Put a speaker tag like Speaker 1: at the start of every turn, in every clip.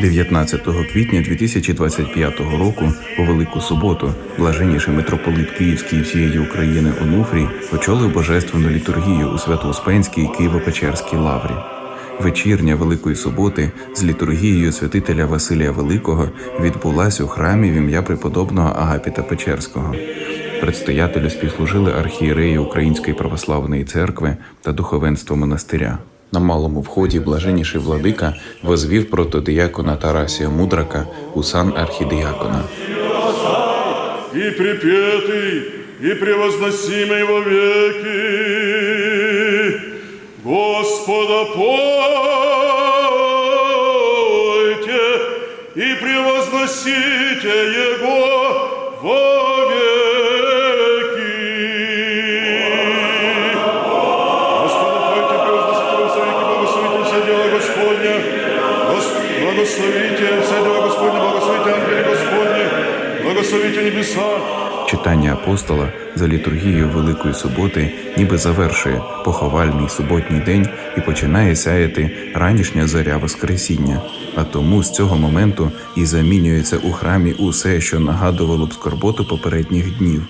Speaker 1: 19 квітня 2025 року у Велику Суботу блаженніший митрополит Київський всієї України Онуфрій очолив божественну літургію у Свято-Успенській Києво-Печерській лаврі. Вечірня Великої Суботи з літургією святителя Василія Великого відбулась у храмі в ім'я преподобного Агапіта Печерського. Предстоятелю співслужили архієреї Української православної церкви та духовенство монастиря. На малому вході блаженніший владика возвів протодиякона Тарасія Мудрака у сан архідиякона.
Speaker 2: и припетый, и превозносимый во веки. Господа пойте и превозносите Его во Благословите все Господня, благословите ангели Господни, благословите небеса.
Speaker 1: Читання апостола за літургією Великої Суботи ніби завершує поховальний суботній день і починає сяяти ранішня зоря Воскресіння. А тому з цього моменту і замінюється у храмі усе, що нагадувало б скорботу попередніх днів.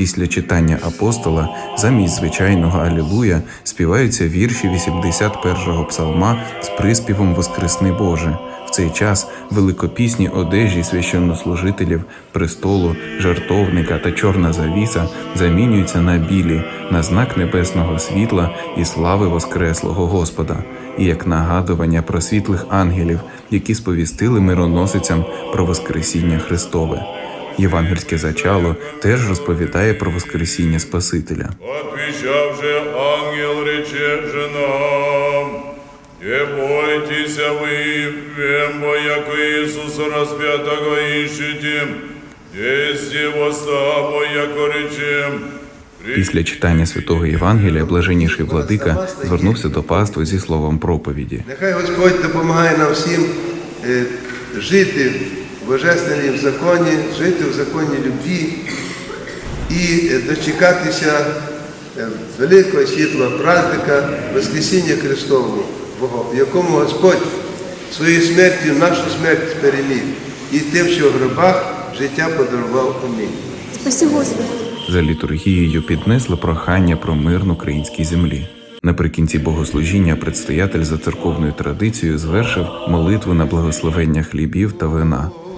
Speaker 1: Після читання апостола замість звичайного Алілуя співаються вірші 81-го псалма з приспівом Воскресни Боже. В цей час великопісні одежі священнослужителів, престолу, жертовника та чорна завіса замінюються на білі, на знак небесного світла і слави Воскреслого Господа, і як нагадування про світлих ангелів, які сповістили мироносицям про Воскресіння Христове. Євангельське зачало теж розповідає про Воскресіння Спасителя.
Speaker 2: Отвечав же ангел, рече же нам, не бойтеся ви, вембо, яко Ісуса распятого ищете, есть его славу, яко речем,
Speaker 1: Після читання святого Євангелія блаженніший владика звернувся до пастви зі словом проповіді.
Speaker 3: Нехай Господь допомагає нам всім е, жити в законі, жити в законі любві і е, дочекатися е, великого світлого праздника Воскресіння Христового, в якому Господь своєю смертю нашу смерть переміг і тим, що в гробах життя подарував Амінь.
Speaker 4: Спаси Господи.
Speaker 1: За літургією піднесли прохання про мир на українській землі. Наприкінці богослужіння предстоятель за церковною традицією звершив молитву на благословення хлібів та вина.